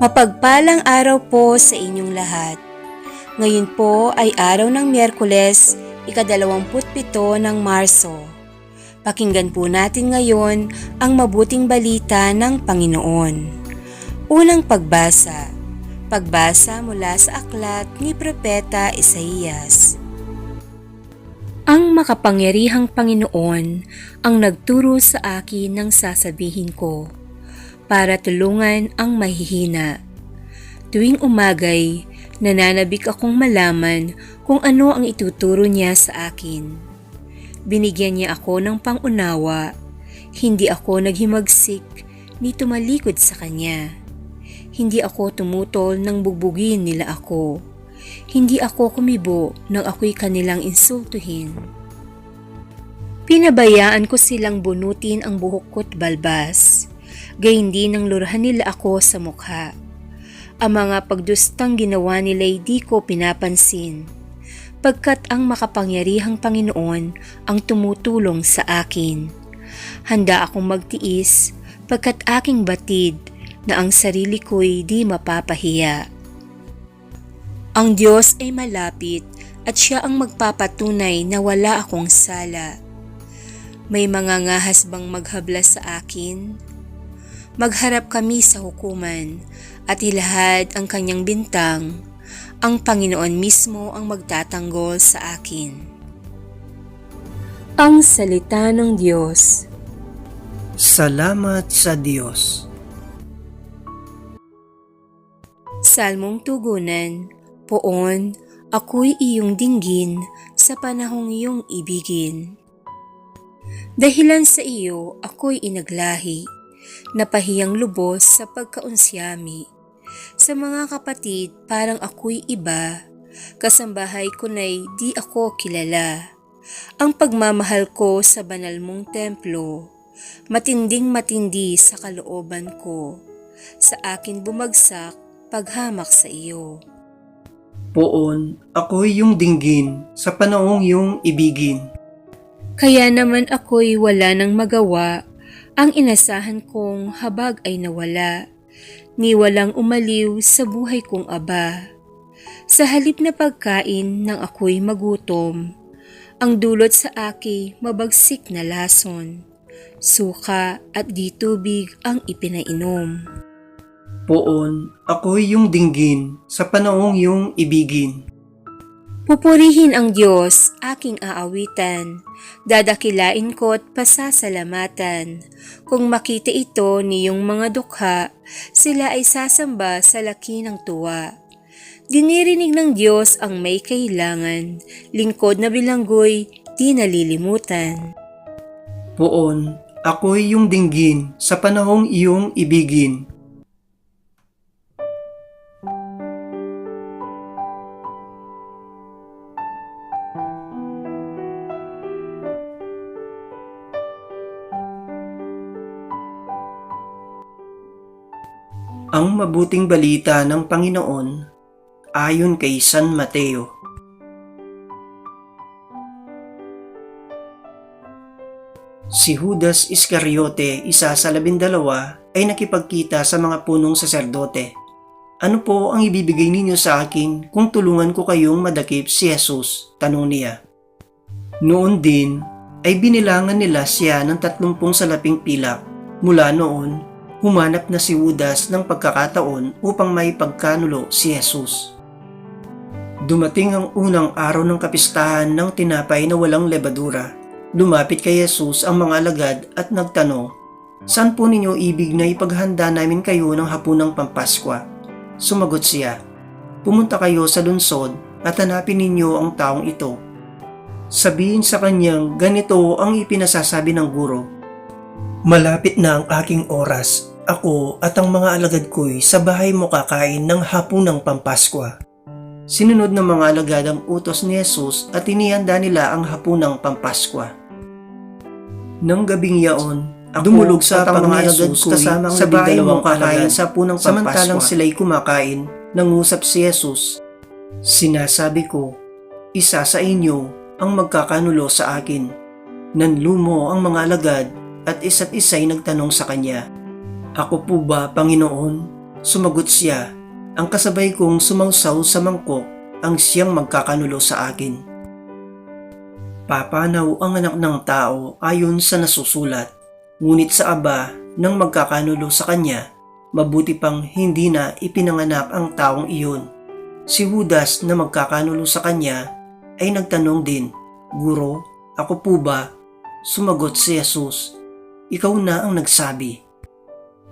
Mapagpalang araw po sa inyong lahat. Ngayon po ay araw ng Miyerkules, ikadalawamputpito ng Marso. Pakinggan po natin ngayon ang mabuting balita ng Panginoon. Unang pagbasa. Pagbasa mula sa aklat ni Propeta Isaías. Ang makapangyarihang Panginoon ang nagturo sa akin ng sasabihin ko para tulungan ang mahihina. Tuwing umagay, nananabik akong malaman kung ano ang ituturo niya sa akin. Binigyan niya ako ng pangunawa, hindi ako naghimagsik ni tumalikod sa kanya. Hindi ako tumutol nang bugbugin nila ako. Hindi ako kumibo nang ako'y kanilang insultuhin. Pinabayaan ko silang bunutin ang buhok ko't balbas gayon din ang lurahan nila ako sa mukha. Ang mga pagdustang ginawa nila'y di ko pinapansin, pagkat ang makapangyarihang Panginoon ang tumutulong sa akin. Handa akong magtiis, pagkat aking batid na ang sarili ko'y di mapapahiya. Ang Diyos ay malapit at siya ang magpapatunay na wala akong sala. May mga ngahas bang maghabla sa akin? Magharap kami sa hukuman at ilahad ang kanyang bintang, ang Panginoon mismo ang magtatanggol sa akin. Ang Salita ng Diyos Salamat sa Diyos. Salmong Tugunan Poon, ako'y iyong dinggin sa panahong iyong ibigin. Dahilan sa iyo, ako'y inaglahi napahiyang lubos sa pagkaunsyami. Sa mga kapatid, parang ako'y iba, kasambahay ko na'y di ako kilala. Ang pagmamahal ko sa banal mong templo, matinding matindi sa kalooban ko, sa akin bumagsak paghamak sa iyo. Poon, ako'y yung dinggin sa panahong yung ibigin. Kaya naman ako'y wala nang magawa ang inasahan kong habag ay nawala, ni walang umaliw sa buhay kong aba. Sa halip na pagkain nang ako'y magutom, ang dulot sa aki mabagsik na lason, suka at di tubig ang ipinainom. Poon, ako'y yung dinggin sa panahong yung ibigin. Pupurihin ang Diyos, aking aawitan. Dadakilain ko't pasasalamatan. Kung makita ito niyong mga dukha, sila ay sasamba sa laki ng tuwa. Dinirinig ng Diyos ang may kailangan, lingkod na bilanggoy, di nalilimutan. Poon, ako'y yung dinggin sa panahong iyong ibigin. Ang mabuting balita ng Panginoon ayon kay San Mateo. Si Judas Iscariote, isa sa labindalawa, ay nakipagkita sa mga punong saserdote. Ano po ang ibibigay ninyo sa akin kung tulungan ko kayong madakip si Jesus? Tanong niya. Noon din ay binilangan nila siya ng tatlumpung salaping pilak. Mula noon, humanap na si Judas ng pagkakataon upang may pagkanulo si Jesus. Dumating ang unang araw ng kapistahan ng tinapay na walang lebadura. Lumapit kay Jesus ang mga alagad at nagtanong, Saan po ninyo ibig na ipaghanda namin kayo ng hapunang pampaskwa? Sumagot siya, Pumunta kayo sa lunsod at hanapin ninyo ang taong ito. Sabihin sa kanyang ganito ang ipinasasabi ng guro. Malapit na ang aking oras ako at ang mga alagad ko'y sa bahay mo kakain ng hapunang pampaskwa. Sinunod ng mga alagad ang utos ni Jesus at inihanda nila ang hapunang pampaskwa. Nang gabing yaon, ako dumulog sa at ang mga alagad ko kasama sa bahay mo kakain sa hapunang pampaskwa. Samantalang sila'y kumakain, nangusap si Jesus. Sinasabi ko, isa sa inyo ang magkakanulo sa akin. Nanlumo ang mga alagad at isa't isa'y nagtanong sa kanya, Ako po ba, Panginoon? Sumagot siya, ang kasabay kong sumausaw sa mangkok ang siyang magkakanulo sa akin. Papanaw ang anak ng tao ayon sa nasusulat, ngunit sa aba ng magkakanulo sa kanya, mabuti pang hindi na ipinanganak ang taong iyon. Si Judas na magkakanulo sa kanya ay nagtanong din, Guro, ako po ba? Sumagot si Jesus, Ikaw na ang nagsabi.